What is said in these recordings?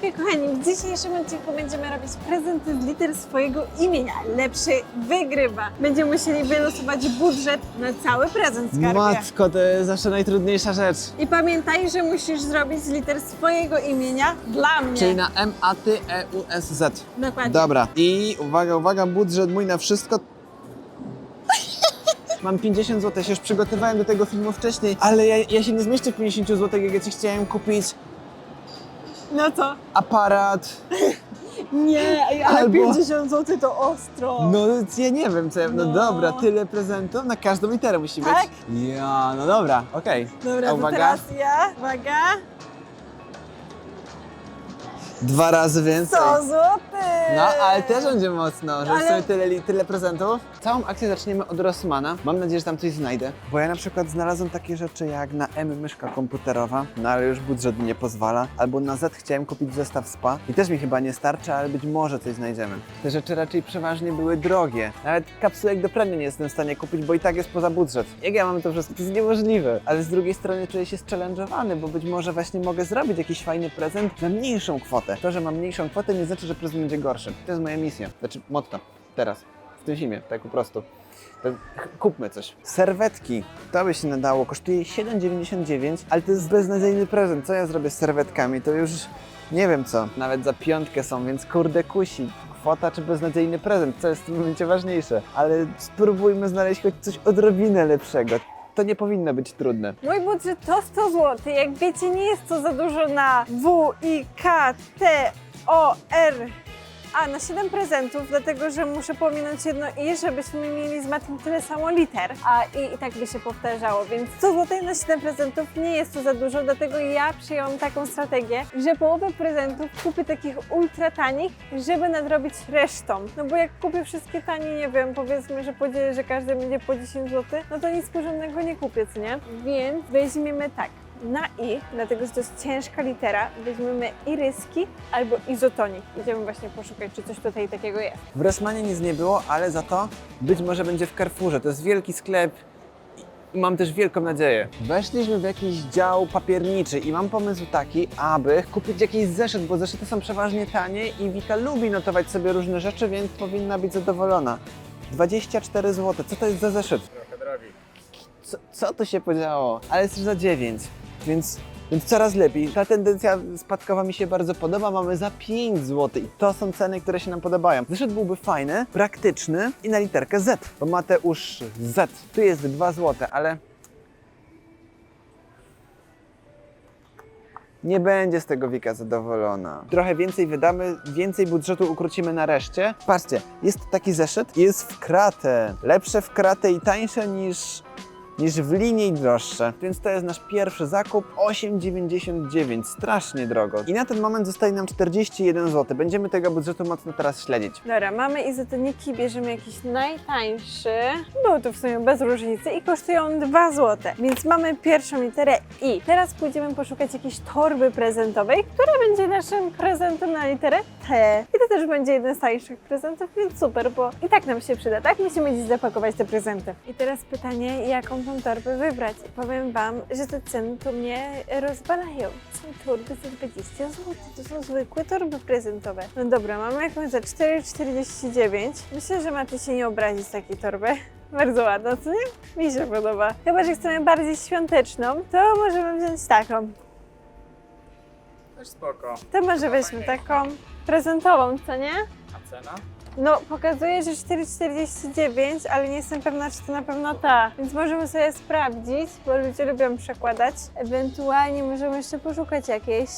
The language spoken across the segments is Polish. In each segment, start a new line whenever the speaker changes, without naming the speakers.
Hejka kochani, w dzisiejszym odcinku będziemy robić prezenty z liter swojego imienia. Lepszy wygrywa. Będziemy musieli wylosować budżet na cały prezent skarbie.
Matko, to jest zawsze najtrudniejsza rzecz.
I pamiętaj, że musisz zrobić z liter swojego imienia dla mnie.
Czyli na M, A, T, E, U, S, Z.
Dokładnie.
Dobra. I uwaga, uwaga, budżet mój na wszystko. Mam 50 zł, ja się już przygotowałem do tego filmu wcześniej, ale ja, ja się nie zmieszczę w 50 zł, jak ja ci chciałem kupić
No co?
aparat.
Nie, ej, ale
Albo-
50 zł to ostro.
No ja nie wiem co, ja- no,
No.
dobra, tyle prezentów, na każdą literę musi być.
Tak?
Ja, no dobra, okej.
Dobra, to
uwaga,
teraz ja. Uwaga.
Dwa razy więcej.
100 zł.
No, ale też będzie mocno, że
Ale-
sobie tyle, tyle prezentów. Całą akcję zaczniemy od Rossmana. Mam nadzieję, że tam coś znajdę. Bo ja na przykład znalazłem takie rzeczy jak na M myszka komputerowa, no ale już budżet mi nie pozwala. Albo na Z chciałem kupić zestaw spa i też mi chyba nie starczy, ale być może coś znajdziemy. Te rzeczy raczej przeważnie były drogie. Nawet kapsułek do prania nie jestem w stanie kupić, bo i tak jest poza budżet. Jak ja mam to wszystko? To jest niemożliwe. Ale z drugiej strony czuję się challenge'owany, bo być może właśnie mogę zrobić jakiś fajny prezent za mniejszą kwotę. To, że mam mniejszą kwotę nie znaczy, że prezent będzie gorszy. To jest moja misja. Znaczy motto. Teraz. W tym filmie. Tak po prostu. Kupmy coś. Serwetki. To by się nadało. Kosztuje 7,99, ale to jest beznadziejny prezent. Co ja zrobię z serwetkami? To już nie wiem co. Nawet za piątkę są, więc kurde kusi. Kwota czy beznadziejny prezent, co jest w tym momencie ważniejsze. Ale spróbujmy znaleźć choć coś odrobinę lepszego. To nie powinno być trudne.
Mój budżet to 100 zł. Jak wiecie, nie jest to za dużo na W, I, K, T, O, R. A, na 7 prezentów, dlatego że muszę pominąć jedno i, żebyśmy mieli z Matim tyle samo liter. A i, i tak by się powtarzało, więc 100 zł na 7 prezentów nie jest to za dużo, dlatego ja przyjęłam taką strategię, że połowę prezentów kupię takich ultra tanich, żeby nadrobić resztą. No bo jak kupię wszystkie tanie, nie wiem, powiedzmy, że podzielę, że każdy będzie po 10 zł, no to nic porządnego nie kupię, co nie? Więc weźmiemy tak. Na i, dlatego że to jest ciężka litera, weźmiemy iryski albo izotonik. Idziemy właśnie poszukać, czy coś tutaj takiego jest.
W Rossmanie nic nie było, ale za to być może będzie w Carrefourze. To jest wielki sklep i mam też wielką nadzieję. Weszliśmy w jakiś dział papierniczy i mam pomysł taki, aby kupić jakiś zeszyt, bo zeszyty są przeważnie tanie i Wika lubi notować sobie różne rzeczy, więc powinna być zadowolona. 24 zł. Co to jest za zeszyt?
Trochę drogi.
Co, co tu się podziało? Ale jest już za 9, więc, więc coraz lepiej. Ta tendencja spadkowa mi się bardzo podoba. Mamy za 5 zł i to są ceny, które się nam podobają. Zeszyt byłby fajny, praktyczny i na literkę Z, bo Mateusz Z. Tu jest 2 zł, ale nie będzie z tego Wika zadowolona. Trochę więcej wydamy, więcej budżetu ukrócimy na reszcie. Patrzcie, jest taki zeszyt, jest w kratę. Lepsze w kratę i tańsze niż niż w linii droższe. Więc to jest nasz pierwszy zakup 8,99. Strasznie drogo. I na ten moment zostaje nam 41 zł. Będziemy tego budżetu mocno teraz śledzić.
Dobra, mamy izotoniki, bierzemy jakiś najtańszy. Był to w sumie bez różnicy i kosztują 2 zł. Więc mamy pierwszą literę I. Teraz pójdziemy poszukać jakiejś torby prezentowej, która będzie naszym prezentem na literę T. I to też będzie jeden z tańszych prezentów, więc super, bo i tak nam się przyda, tak? Musimy dziś zapakować te prezenty. I teraz pytanie, jaką tą torbę wybrać? Powiem Wam, że te ceny to mnie rozwalają. Są torby za 20 zł, to są zwykłe torby prezentowe. No dobra, mamy jakąś za 4,49. Myślę, że Maty się nie obrazi z takiej torby. Bardzo ładna, co nie? Mi się podoba. Chyba, że chcemy bardziej świąteczną, to możemy wziąć taką.
Też spoko.
To może weźmy taką prezentową, co nie?
A cena?
No, pokazuje, że 4,49, ale nie jestem pewna, czy to na pewno ta. Więc możemy sobie sprawdzić, bo ludzie lubią przekładać. Ewentualnie możemy jeszcze poszukać jakiejś.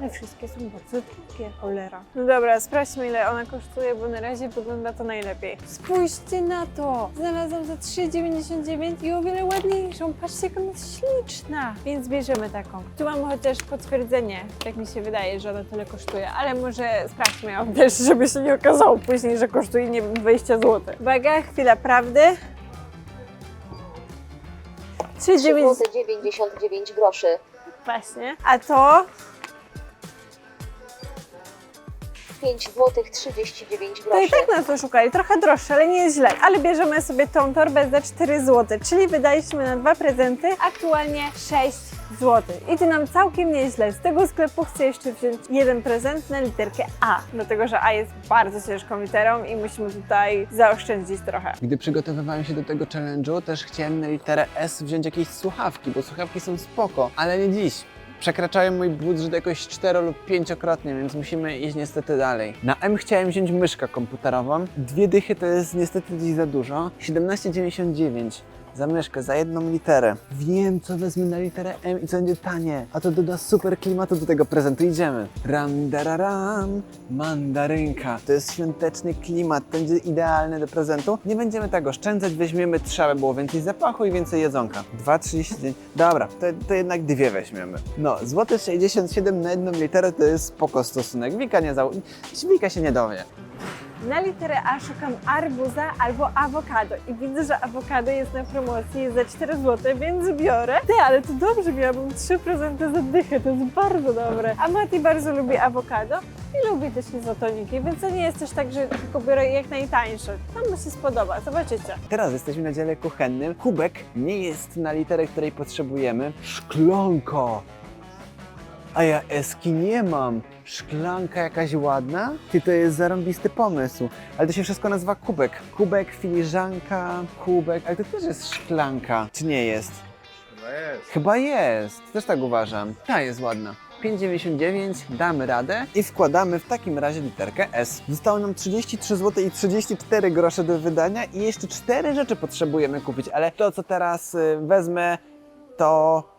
Ale wszystkie są bardzo drogie, cholera. No dobra, sprawdźmy ile ona kosztuje, bo na razie wygląda to najlepiej. Spójrzcie na to! Znalazłam za 3,99 i o wiele ładniejszą. Patrzcie, jak ona jest śliczna. Więc bierzemy taką. Tu mamy chociaż potwierdzenie, tak mi się wydaje, że ona tyle kosztuje, ale może sprawdźmy ją też, żeby się nie okazało później, że kosztuje, nie wiem, 20 zł. Uwaga, chwila prawdy. 3,99
zł 99 groszy.
właśnie. A to
5 zł 39
To i tak nas to szukali, trochę droższe, ale nie jest źle. Ale bierzemy sobie tą torbę za 4 zł, czyli wydaliśmy na dwa prezenty aktualnie 6 zł. Idzie nam całkiem nieźle. Z tego sklepu chcę jeszcze wziąć jeden prezent na literkę A, dlatego że A jest bardzo ciężką literą i musimy tutaj zaoszczędzić trochę.
Gdy przygotowywałem się do tego challenge'u, też chciałem na literę S wziąć jakieś słuchawki, bo słuchawki są spoko, ale nie dziś. Przekraczają mój budżet jakoś cztero lub pięciokrotnie, więc musimy iść niestety dalej. Na M chciałem wziąć myszkę komputerową. Dwie dychy to jest niestety dziś za dużo. 17,99 za myszkę, za jedną literę. Wiem, co wezmę na literę M i co będzie tanie. A to doda super klimatu do tego prezentu. Idziemy. Ram, dararam, mandarynka. To jest świąteczny klimat, będzie idealny do prezentu. Nie będziemy tak oszczędzać, weźmiemy trzy, aby było więcej zapachu i więcej jedzonka. 2,39. Dobra, to, to jednak dwie weźmiemy. No, złote 67 na jedną literę to jest spoko stosunek. Wika nie zau... Wika się nie dowie.
Na literę A szukam arbuza albo awokado i widzę, że awokado jest na promocji za 4 zł, więc biorę. Ty, ale to dobrze, miałabym 3 prezenty za dychę, to jest bardzo dobre. A Mati bardzo lubi awokado i lubi też izotoniki, więc to nie jest też tak, że tylko biorę jak najtańsze. Tam mu się spodoba, zobaczycie.
Teraz jesteśmy na dziale kuchennym. Kubek nie jest na literę, której potrzebujemy. Szklonko! A ja eski nie mam. Szklanka jakaś ładna? Ty, to jest zarąbisty pomysł. Ale to się wszystko nazywa kubek. Kubek, filiżanka, kubek. Ale to też jest szklanka. Czy nie jest?
Chyba jest.
Chyba jest. Też tak uważam. Ta jest ładna. 5,99, damy radę i wkładamy w takim razie literkę S. Zostało nam 33 zł i 34 grosze do wydania i jeszcze 4 rzeczy potrzebujemy kupić, ale to co teraz y, wezmę to...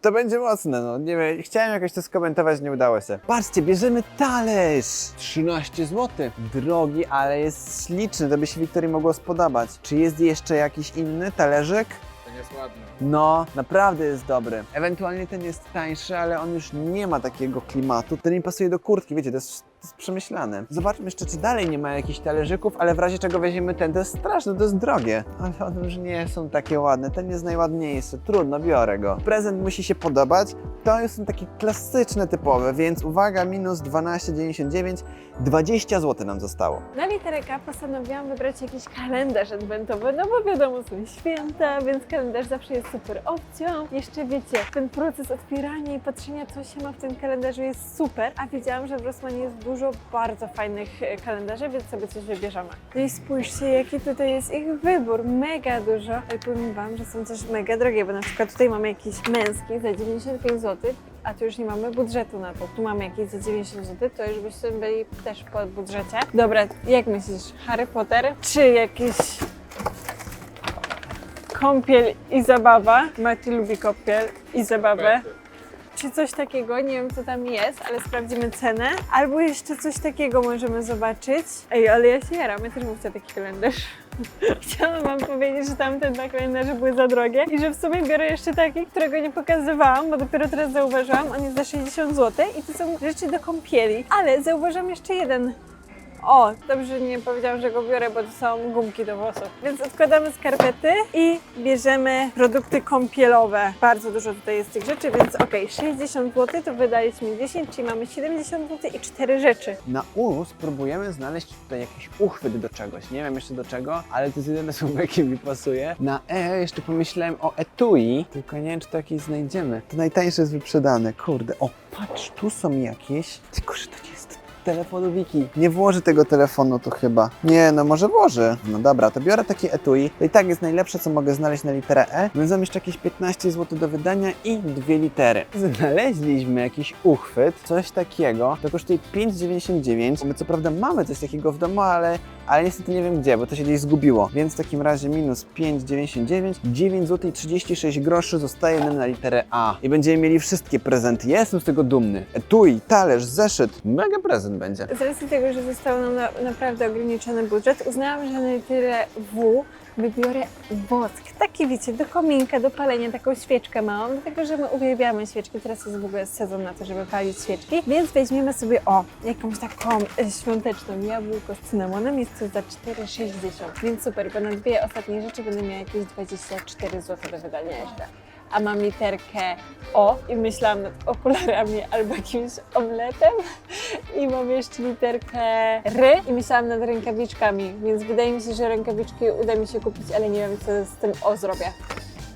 To będzie mocne, no nie wiem, chciałem jakoś to skomentować, nie udało się. Patrzcie, bierzemy talerz! 13 zł. Drogi, ale jest śliczny, to by się Wiktorii mogło spodobać. Czy jest jeszcze jakiś inny talerzyk?
Ten jest ładny.
No, naprawdę jest dobry. Ewentualnie ten jest tańszy, ale on już nie ma takiego klimatu. Ten nie pasuje do kurtki, wiecie, to jest, to jest przemyślane. Zobaczmy jeszcze, czy dalej nie ma jakichś talerzyków, ale w razie czego weźmiemy ten, to jest straszne, to jest drogie. Ale one już nie są takie ładne, ten jest najładniejszy, trudno, biorę go. Prezent musi się podobać, to są takie klasyczne, typowe, więc uwaga, minus 12,99, 20 zł nam zostało.
Na literę K postanowiłam wybrać jakiś kalendarz adwentowy, no bo wiadomo, są święta, więc kalendarz zawsze jest super opcją. Jeszcze wiecie, ten proces otwierania i patrzenia, co się ma w tym kalendarzu jest super, a wiedziałam, że w Rossmanie jest dużo bardzo fajnych e, kalendarzy, więc sobie coś wybierzemy. No i spójrzcie, jaki tutaj jest ich wybór, mega dużo, ale powiem Wam, że są też mega drogie, bo na przykład tutaj mamy jakiś męski za 95 a tu już nie mamy budżetu na to. Tu mamy jakieś za 90 zł, to już byśmy byli też po budżecie. Dobra, jak myślisz, Harry Potter czy jakiś kąpiel i zabawa? Mati lubi kąpiel i zabawę. Czy coś takiego, nie wiem co tam jest, ale sprawdzimy cenę. Albo jeszcze coś takiego możemy zobaczyć. Ej, ale ja się jaram, ja też bym taki kalendarz. Chciałam wam powiedzieć, że tamte dwa kalendarze były za drogie i że w sumie biorę jeszcze taki, którego nie pokazywałam, bo dopiero teraz zauważyłam, on jest za 60 zł i to są rzeczy do kąpieli. Ale zauważam jeszcze jeden o, dobrze nie powiedziałam, że go biorę, bo to są gumki do włosów. Więc odkładamy skarpety i bierzemy produkty kąpielowe. Bardzo dużo tutaj jest tych rzeczy, więc ok, 60 zł to wydaliśmy 10, czyli mamy 70 zł i 4 rzeczy.
Na U spróbujemy znaleźć tutaj jakiś uchwyt do czegoś. Nie wiem jeszcze do czego, ale to jest jedyne słowo, jakie mi pasuje. Na E jeszcze pomyślałem o etui, tylko nie wiem, czy to jakieś znajdziemy. To najtańsze jest wyprzedane. Kurde, o patrz, tu są jakieś. Tylko, że to nie telefonu Wiki. Nie włożę tego telefonu tu chyba. Nie, no może włożę. No dobra, to biorę takie etui. To i tak jest najlepsze, co mogę znaleźć na literę E. Więc mam jeszcze jakieś 15 zł do wydania i dwie litery. Znaleźliśmy jakiś uchwyt, coś takiego. To kosztuje 5,99. My co prawda mamy coś takiego w domu, ale, ale niestety nie wiem gdzie, bo to się gdzieś zgubiło. Więc w takim razie minus 5,99. 9 zł i 36 groszy zostaje nam na literę A. I będziemy mieli wszystkie prezenty. Ja jestem z tego dumny. Etui, talerz, zeszyt. Mega prezent będzie.
Z racji tego, że został nam na, naprawdę ograniczony budżet, uznałam, że na tyle W wybiorę wosk. Taki wiecie, do kominka, do palenia, taką świeczkę małą, dlatego że my uwielbiamy świeczki. Teraz jest w ogóle sezon na to, żeby palić świeczki, więc weźmiemy sobie o, jakąś taką e, świąteczną jabłko z cynamonem. Jest to za 4,60, więc super, bo na dwie ostatnie rzeczy będę miała jakieś 24 zł do wydania jeszcze a mam literkę O i myślałam nad okularami albo jakimś omletem i mam jeszcze literkę R i myślałam nad rękawiczkami, więc wydaje mi się, że rękawiczki uda mi się kupić, ale nie wiem co z tym O zrobię.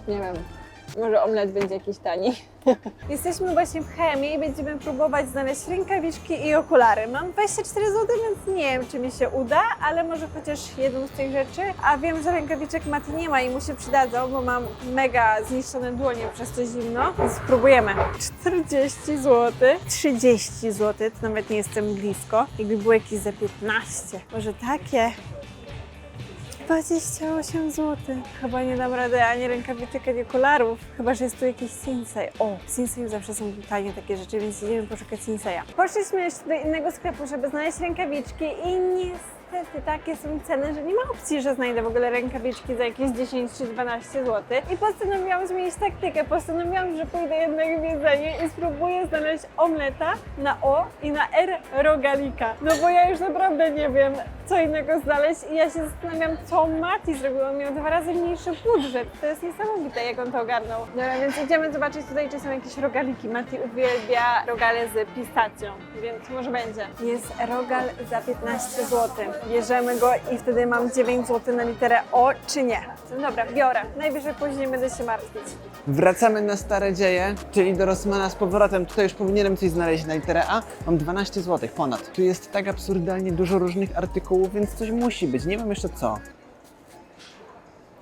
Nie wiem. Może omlet będzie jakiś tani. Jesteśmy właśnie w chemii i będziemy próbować znaleźć rękawiczki i okulary. Mam 24 zł, więc nie wiem, czy mi się uda, ale może chociaż jedną z tych rzeczy. A wiem, że rękawiczek Mati nie ma i mu się przydadzą, bo mam mega zniszczone dłonie przez to zimno, spróbujemy. 40 zł, 30 zł, to nawet nie jestem blisko. Jakby było jakieś za 15. Może takie? 28 zł. Chyba nie dam rady ani rękawiczek, ani okularów. Chyba, że jest tu jakiś Sinsei. O, w Sinseju zawsze są tanie takie rzeczy, więc idziemy poszukać Sinseya. Poszliśmy jeszcze do innego sklepu, żeby znaleźć rękawiczki i niestety takie są ceny, że nie ma opcji, że znajdę w ogóle rękawiczki za jakieś 10 czy 12 zł. I postanowiłam zmienić taktykę. Postanowiłam, że pójdę jednak w jedzenie i spróbuję znaleźć omleta na O i na R rogalika. No bo ja już naprawdę nie wiem, co innego znaleźć i ja się zastanawiam, co Mati zrobił. On miał dwa razy mniejszy budżet. To jest niesamowite, jak on to ogarnął. Dobra, więc idziemy zobaczyć tutaj, czy są jakieś rogaliki. Mati uwielbia rogale z pistacją, więc może będzie. Jest rogal za 15 zł. Bierzemy go i wtedy mam 9 zł na literę O, czy nie? No dobra, biorę. Najwyżej później będę się martwić.
Wracamy na stare dzieje, czyli do Rossmana z powrotem. Tutaj już powinienem coś znaleźć na literę A. Mam 12 zł ponad. Tu jest tak absurdalnie dużo różnych artykułów, więc coś musi być. Nie wiem jeszcze co.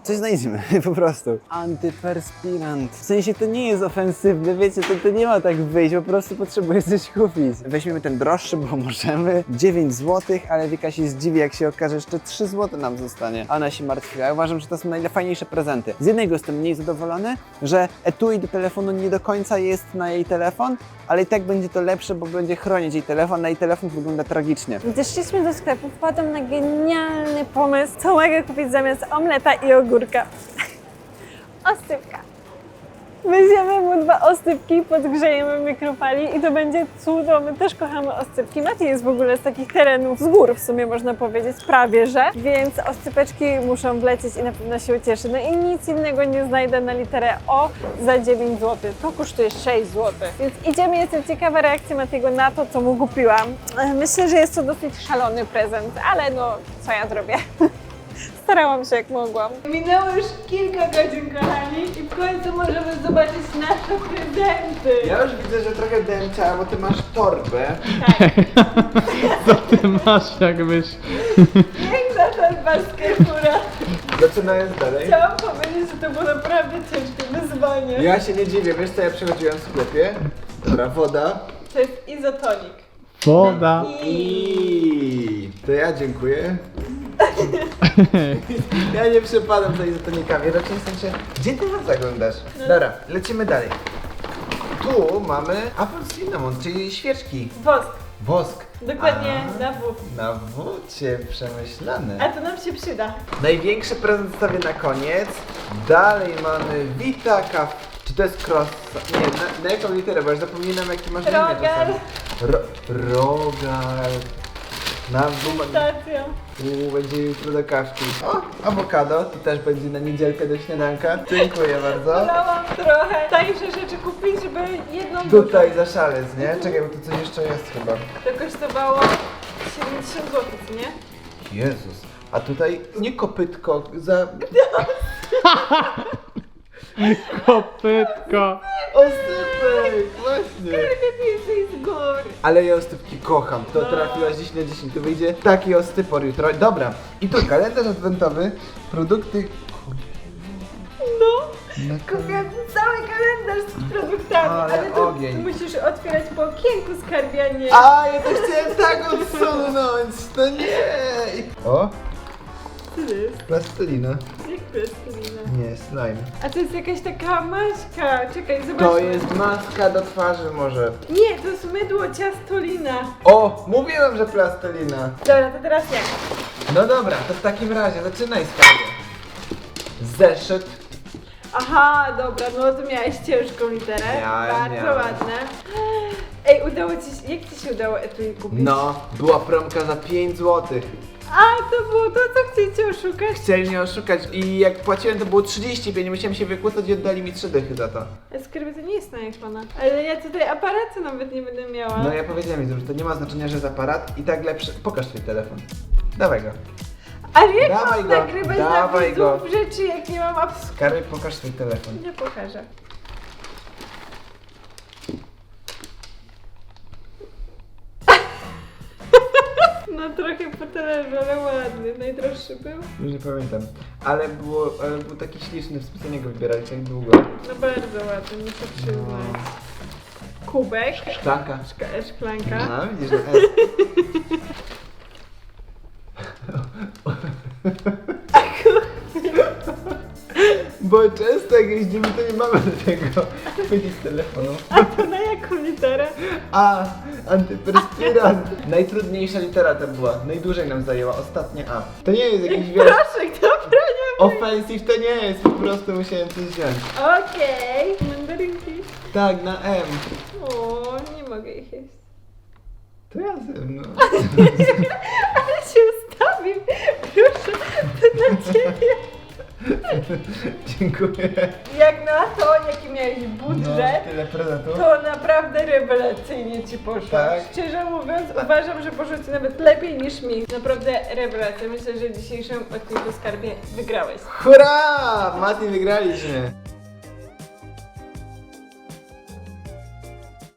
Coś znajdziemy, po prostu. Antyperspirant. W sensie to nie jest ofensywne, wiecie, to, to nie ma tak wyjść, po prostu potrzebuję coś kupić. Weźmiemy ten droższy, bo możemy. 9 zł, ale Wika się zdziwi, jak się okaże, że jeszcze 3 zł nam zostanie. Ona się martwiła. Ja uważam, że to są najfajniejsze prezenty. Z jednego jestem mniej zadowolony, że etui do telefonu nie do końca jest na jej telefon, ale i tak będzie to lepsze, bo będzie chronić jej telefon, a jej telefon wygląda tragicznie.
Gdy szliśmy do sklepu, wpadłam na genialny pomysł, co mogę kupić zamiast omleta i ogórka. Ostypka. Weźmiemy mu dwa ostypki, podgrzejemy w mikrofali i to będzie cudo. My też kochamy ostypki. Mati jest w ogóle z takich terenów, z gór w sumie można powiedzieć, prawie że. Więc ostypeczki muszą wlecieć i na pewno się ucieszy. No i nic innego nie znajdę na literę O za 9 zł. To kosztuje 6 zł. Więc idziemy, jestem ciekawa reakcji Matiego na to, co mu kupiłam. Myślę, że jest to dosyć szalony prezent, ale no, co ja zrobię? Starałam się jak mogłam. Minęło już kilka godzin, kochani, i w końcu możemy zobaczyć nasze prezenty.
Ja już widzę, że trochę ciała, bo ty masz torbę.
Co ty masz jakbyś...
Piękna torba z Carrefoura.
Zaczynając dalej.
Chciałam powiedzieć, że to było naprawdę ciężkie wyzwanie.
Ja się nie dziwię, wiesz co ja przechodziłem w sklepie? Dobra, woda.
To jest izotonik.
Woda.
I to ja dziękuję. ja nie przepadam za izotonikami, raczej w sensie, gdzie ty nas zaglądasz? Dobra, lecimy dalej. Tu mamy apple cinnamon, czyli świeczki.
Wosk.
Wosk.
Dokładnie
A,
na W.
Na wódzie przemyślane.
A to nam się przyda.
Największy prezent zostawię na koniec. Dalej mamy Vita Caf... Czy to jest cross? Nie, na, na jaką literę, bo już zapominam jaki masz imię
Rogal.
czasami. Ro, rogal. Na.
Stacja.
Tu będzie jutro do kawki. O, awokado. To też będzie na niedzielkę do śniadanka. Dziękuję bardzo.
Wolałam trochę tańsze rzeczy kupić, żeby jedną
Tutaj za szalec, nie? Czekaj, bo tu coś jeszcze jest chyba.
To kosztowało 70 zł, nie?
Jezus. A tutaj nie kopytko, za...
Kopytko.
Ostypek, właśnie.
Jesteś z gór.
Ale ja ostypki kocham. To
No.
trafiłaś dziś na 10. To wyjdzie taki ostypor jutro. Dobra. I tu kalendarz adwentowy. Produkty...
No.
Na
Kupiłam cały kalendarz z produktami,
Ale
ale, to
ogień.
musisz otwierać po okienku skarbianie.
A, ja to chciałem tak odsunąć. To nie. I- O,
Co to jest?
plastelina.
Jak plastelina?
Nie, slime.
A to jest jakaś taka maśka. Czekaj, zobacz.
To jest maska do twarzy może.
Nie, to jest mydło ciastolina.
O, mówiłem, że plastelina.
Dobra, to teraz jak?
No dobra, to w takim razie zaczynaj skarbie. Zeszyt.
Aha, dobra, no to miałeś ciężką literę.
Miałem,
Bardzo
miałem.
ładne. Ej, udało ci się, jak ci się udało etui kupić?
No, była promka za 5 złotych.
A, to było to, co chcecie oszukać?
Chcieli mnie oszukać i jak płaciłem to było 35, musiałem się wykłócać i oddali mi 3 dychy za to.
Skarbie to nie jest na iPhone'a. Ale ja tutaj aparatu nawet nie będę miała.
No ja powiedziałem im, że to nie ma znaczenia, że jest aparat i tak lepszy... Pokaż swój telefon. Dawaj go.
Ale jak
Dawaj
mam
go,
nagrywać na
dawaj
widzów
go.
rzeczy, jak nie mam absolutnie...
Skary, pokaż swój telefon.
Nie pokażę. Talerzu, ale ładny. Najdroższy był?
Już nie pamiętam. Ale, było, ale był taki śliczny, w specjalnie go wybierali tak długo.
No bardzo ładny, muszę przyznać. Kubek,
Szklanka.
szka- szklanka.
A, widzisz, że S. Bo często jak jeździmy, to nie mamy do tego chwycić telefonu.
A to na jaką literę?
A, antyperspirant. Najtrudniejsza litera to była. Najdłużej nam zajęła, ostatnie A. To nie jest jakiś wiesz.
Proszek, dobra, nie
Offensive to nie jest, po prostu musiałem coś wziąć.
Okej, mandarynki.
Tak, na M.
O, nie mogę ich jeść.
To ja zjem, no.
Ale się ustawił. Proszę, to dla ciebie.
Dziękuję.
Jak na to, jaki miałeś budżet,
No, tyle prezentów.
to naprawdę rewelacyjnie ci poszło.
Tak?
Szczerze mówiąc, uważam, że poszło ci nawet lepiej niż mi. Naprawdę rewelacja. Myślę, że w dzisiejszym odcinku skarbie wygrałeś.
Hurra! Mati, wygraliśmy.